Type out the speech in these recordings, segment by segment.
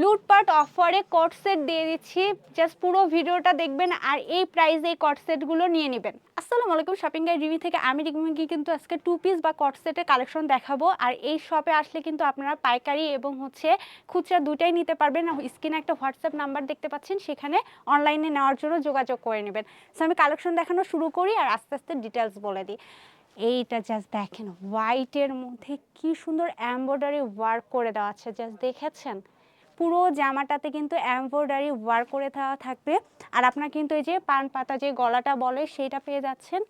লুটপাট অফারে কট সেট দিয়ে দিচ্ছি। জাস্ট পুরো ভিডিওটা দেখবেন আর এই প্রাইসে এই কট সেটগুলো নিয়ে নেবেন। আসসালামু আলাইকুম শপিং গাইড রিভিউ থেকে আমি রিকমিকে কিন্তু আজকে টু পিস বা কট সেটের কালেকশন দেখাবো। আর এই শপে আসলে কিন্তু আপনারা পাইকারি এবং হচ্ছে খুচরা দুটাই নিতে পারবেন। স্ক্রিনে একটা হোয়াটসঅ্যাপ নাম্বার দেখতে পাচ্ছেন, সেখানে অনলাইনে নেওয়ার জন্য যোগাযোগ করে নেবেন। সো আমি কালেকশন দেখানো শুরু করি আর আস্তে আস্তে ডিটেলস বলে দিই। এইটা জাস্ট দেখেন হোয়াইটের মধ্যে কি সুন্দর এমব্রয়ডারি ওয়ার্ক করে দেওয়া আছে জাস্ট দেখেছেন? পুরো জামাটাতে কিন্তু এমব্রয়ডারি ওয়ার্ক করে দেওয়া থাকবে। আর আপনার কিন্তু এই যে পান পাতা যে গলাটা বলে সেইটা পেয়ে যাচ্ছেন।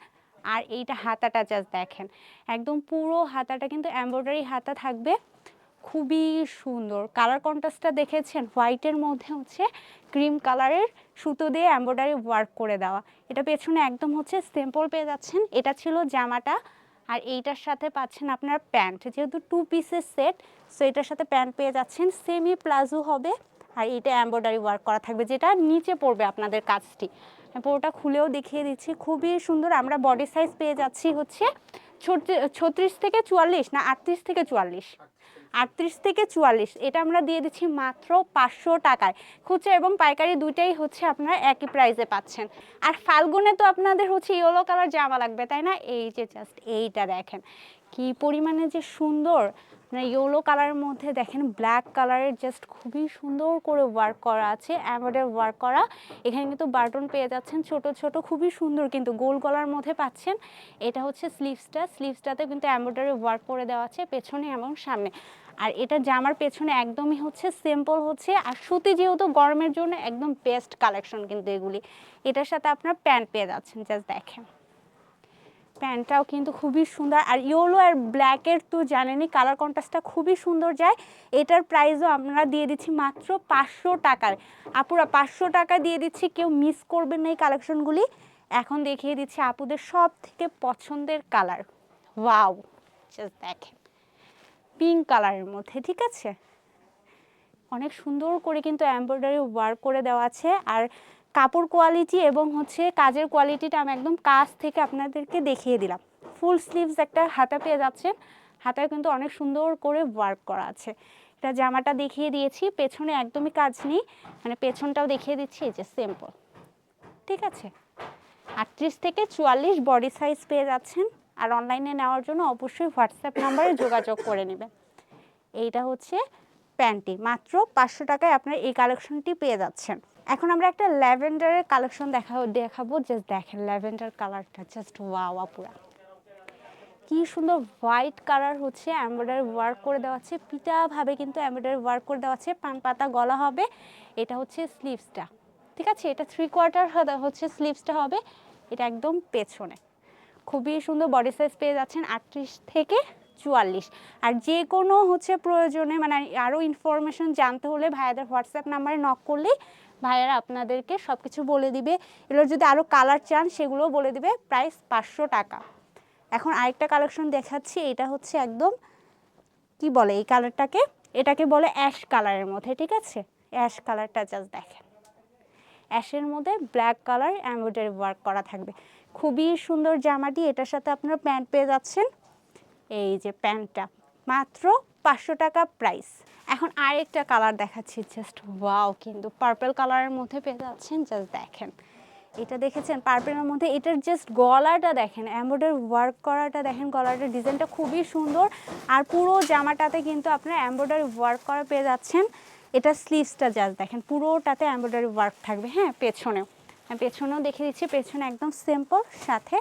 আর এইটা হাতাটা জাস্ট দেখেন। একদম পুরো হাতাটা কিন্তু এমব্রয়ডারি হাতা থাকবে। খুবই সুন্দর। কালার কন্ট্রাস্টটা দেখেছেন? হোয়াইটের মধ্যে হচ্ছে ক্রিম কালারের সুতো দিয়ে এমব্রয়ডারি ওয়ার্ক করে দেওয়া। এটা পেছনে একদম হচ্ছে সিম্পল পেয়ে যাচ্ছেন। এটা ছিল জামাটা আর এইটার সাথে পাচ্ছেন আপনার প্যান্ট। যেহেতু টু পিসের সেট সো এটার সাথে প্যান্ট পেয়ে যাচ্ছেন। সেমি প্লাজো হবে। আর এইটা এমব্রয়ডারি ওয়ার্ক করা থাকবে, যেটা নিচে পড়বে আপনাদের কাজটি। পুরোটা খুলেও দেখিয়ে দিচ্ছি। খুবই সুন্দর, আমরা বডি সাইজ পেয়ে যাচ্ছি হচ্ছে ছত্রিশ থেকে চুয়াল্লিশ, না আটত্রিশ থেকে চুয়াল্লিশ। আটত্রিশ থেকে চুয়াল্লিশ। এটা আমরা দিয়ে দিচ্ছি মাত্র পাঁচশো টাকায়। খুচরা এবং পাইকারি দুইটাই হচ্ছে আপনারা একই প্রাইসে পাচ্ছেন। আর ফাল্গুনে তো আপনাদের হচ্ছে ইয়েলো কালার জামা লাগবে, তাই না? এই যে জাস্ট এইটা দেখেন। কি পরিমাণে যে সুন্দর মানে ইয়েলো কালারের মধ্যে দেখেন ব্ল্যাক কালারের জাস্ট খুবই সুন্দর করে ওয়ার্ক করা আছে অ্যামোডের ওয়ার্ক করা। এখানে কিন্তু বাটন পেয়ে যাচ্ছেন ছোট ছোট, খুবই সুন্দর কিন্তু গোল গলার মধ্যে পাচ্ছেন। এটা হচ্ছে স্লিভসটা স্লিভসটাতে কিন্তু এমব্রয়ডারি ওয়ার্ক করে দেওয়া আছে পেছনে এবং সামনে। আর এটা জামার পেছনে একদমই হচ্ছে সিম্পল হচ্ছে, আর সুতি যেহেতু গরমের জন্য একদম বেস্ট কালেকশন কিন্তু এগুলি। এটার সাথে আপনার প্যান্ট পেয়ে যাচ্ছেন জাস্ট দেখেন। প্যান্টটাও কিন্তু খুবই সুন্দর। আর ইয়েলো আর ব্ল্যাকের তো জানেনই কালার কন্ট্রাস্টটা খুবই সুন্দর যায়। এটার প্রাইসও আমরা দিয়ে দিচ্ছি মাত্র পাঁচশো টাকার। আপুরা, পাঁচশো টাকা দিয়ে দিচ্ছি, কেউ মিস করবেন না এই কালেকশনগুলি এখন দেখিয়ে দিচ্ছি আপুদের সব থেকে পছন্দের কালার ওয়াও জাস্ট দেখেন। পিঙ্ক কালারের মধ্যে, ঠিক আছে? অনেক সুন্দর করে কিন্তু এমব্রয়ডারি ওয়ার্ক করে দেওয়া আছে। আর কাপড় কোয়ালিটি এবং হচ্ছে কাজের কোয়ালিটিটা আমি একদম কাজ থেকে আপনাদেরকে দেখিয়ে দিলাম। ফুল স্লিভস একটা হাতা পেয়ে যাচ্ছেন। হাতায় কিন্তু অনেক সুন্দর করে ওয়ার্ক করা আছে। এটা জামাটা দেখিয়ে দিয়েছি, পেছনে একদমই কাজ নেই। মানে পেছনটাও দেখিয়ে দিচ্ছি, এই যে সিম্পল ঠিক আছে? আটত্রিশ থেকে চুয়াল্লিশ বডি সাইজ পেয়ে যাচ্ছেন। আর অনলাইনে নেওয়ার জন্য অবশ্যই হোয়াটসঅ্যাপ নাম্বারে যোগাযোগ করে নেবেন। এইটা হচ্ছে প্যান্টটি মাত্র পাঁচশো টাকায় আপনার এই কালেকশনটি পেয়ে যাচ্ছেন। এখন আমরা একটা ল্যাভেন্ডারের কালেকশন দেখা, দেখাবো জাস্ট দেখেন ল্যাভেন্ডার কালারটা জাস্ট ওয়াও আপুরা কি সুন্দর হোয়াইট কালার হচ্ছে এমব্রয়ডারি ওয়ার্ক করে দেওয়া আছে, পিটাভাবে কিন্তু এমব্রয়ডারি ওয়ার্ক করে দেওয়া আছে, পান পাতা গলা হবে, এটা হচ্ছে স্লিভসটা ঠিক আছে? এটা থ্রি কোয়ার্টার হচ্ছে স্লিভসটা হবে, এটা একদম পেছনে। খুবই সুন্দর বডি সাইজ পেয়ে যাচ্ছেন আটত্রিশ থেকে চুয়াল্লিশ। আর যে কোনো হচ্ছে প্রয়োজনে মানে আরও ইনফরমেশন জানতে হলে ভাইয়াদের হোয়াটসঅ্যাপ নাম্বারে নক করলেই ভাইয়ারা আপনাদেরকে সব কিছু বলে দিবে। এগুলোর যদি আরও কালার চান, সেগুলোও বলে দিবে। প্রাইস পাঁচশো টাকা। এখন আরেকটা কালেকশন দেখাচ্ছি। এটা হচ্ছে একদম, কি বলে এই কালারটাকে এটাকে বলে অ্যাশ কালারের মধ্যে, ঠিক আছে? অ্যাশ কালারটা জাস্ট দেখেন। অ্যাশের মধ্যে ব্ল্যাক কালার এমব্রয়ডারি ওয়ার্ক করা থাকবে। খুবই সুন্দর জামাটি। এটার সাথে আপনারা প্যান্ট পেয়ে যাচ্ছেন। এই যে প্যান্টটা মাত্র পাঁচশো টাকা প্রাইস এখন আরেকটা কালার দেখাচ্ছি জাস্ট ওয়াও কিন্তু পার্পল কালারের মধ্যে পেয়ে যাচ্ছেন জাস্ট দেখেন। এটা দেখেছেন পার্পেলের মধ্যে, এটার জাস্ট গলাটা দেখেন এমব্রয়ডারি ওয়ার্ক করাটা দেখেন, গলাটার ডিজাইনটা খুবই সুন্দর। আর পুরো জামাটাতে কিন্তু আপনারা এমব্রয়ডারি ওয়ার্ক করা পেয়ে যাচ্ছেন। এটা স্লিভসটা জাস্ট দেখেন, পুরোটাতে এমব্রয়ডারি ওয়ার্ক থাকবে হ্যাঁ পেছনেও। পেছনেও দেখে দিচ্ছি, পেছনে একদম সিম্পল সাথে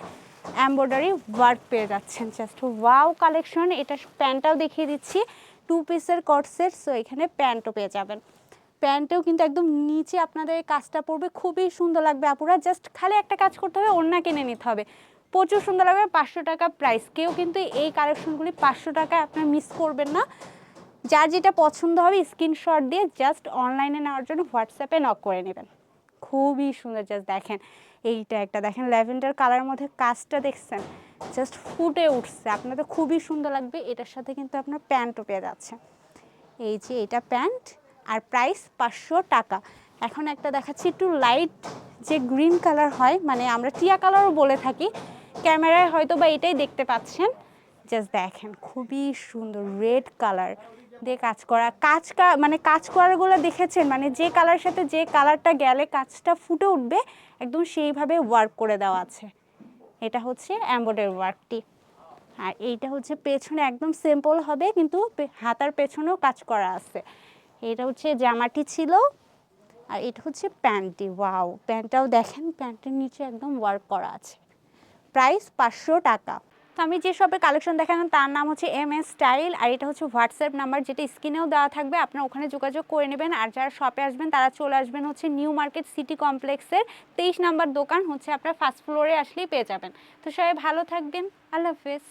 এমব্রয়ডারি ওয়ার্ক পেয়ে যাচ্ছেন জাস্ট ওয়াও কালেকশন এটা প্যান্টটাও দেখিয়ে দিচ্ছি। টু পিসের কট সেট সো এখানে প্যান্টও পেয়ে যাবেন। প্যান্টেও কিন্তু একদম নিচে আপনাদের কাজটা পড়বে, খুবই সুন্দর লাগবে আপুরা। জাস্ট খালি একটা কাজ করতে হবে, ওড়না কিনে নিতে হবে। প্রচুর সুন্দর লাগবে, পাঁচশো টাকা প্রাইস কেউ কিন্তু এই কালেকশনগুলি পাঁচশো টাকায় আপনার মিস করবেন না। যার যেটা পছন্দ হবে স্ক্রিনশট দিয়ে জাস্ট অনলাইনে নেওয়ার জন্য হোয়াটসঅ্যাপে নক করে নেবেন। খুবই সুন্দর জাস্ট দেখেন। এইটা একটা। দেখেন ল্যাভেন্ডার কালারের মধ্যে কাজটা দেখছেন জাস্ট ফুটে উঠছে। আপনাদের খুবই সুন্দর লাগবে। এটার সাথে কিন্তু আপনার প্যান্টও পেয়ে যাচ্ছে। এই যে এটা প্যান্ট, আর প্রাইস পাঁচশো টাকা। এখন একটা দেখাচ্ছি একটু লাইট যে গ্রিন কালার হয় মানে আমরা টিয়া কালারও বলে থাকি। ক্যামেরায় হয়তো বা এটাই দেখতে পাচ্ছেন। জাস্ট দেখেন, খুবই সুন্দর রেড কালার দিয়ে কাজ করা। কাজ মানে কাজ করাগুলো দেখেছেন? মানে যে কালার সাথে যে কালারটা গেলে কাজটা ফুটে উঠবে, একদম সেইভাবে ওয়ার্ক করে দেওয়া আছে। এটা হচ্ছে অ্যাম্বয়ডারি ওয়ার্কটি আর এইটা হচ্ছে পেছনে একদম সিম্পল হবে, কিন্তু হাতার পেছনেও কাজ করা আছে। এটা হচ্ছে জামাটি ছিল, আর এটা হচ্ছে প্যান্টটি। ওয়াও, প্যান্টটাও দেখেন, প্যান্টের নিচে একদম ওয়ার্ক করা আছে। প্রাইস পাঁচশো টাকা। তো আমি যে শপের কালেকশন দেখালাম, তার নাম হচ্ছে এম এস স্টাইল আর এটা হচ্ছে হোয়াটসঅ্যাপ নাম্বার যেটা স্ক্রিনেও দেওয়া থাকবে। আপনারা ওখানে যোগাযোগ করে নেবেন আর যারা শপে আসবেন, তারা চলে আসবেন হচ্ছে নিউ মার্কেট সিটি কমপ্লেক্সের তেইশ নাম্বার দোকান, হচ্ছে আপনার ফার্স্ট ফ্লোরে আসলেই পেয়ে যাবেন। তো সবাই ভালো থাকবেন। আল্লাহ হাফেজ।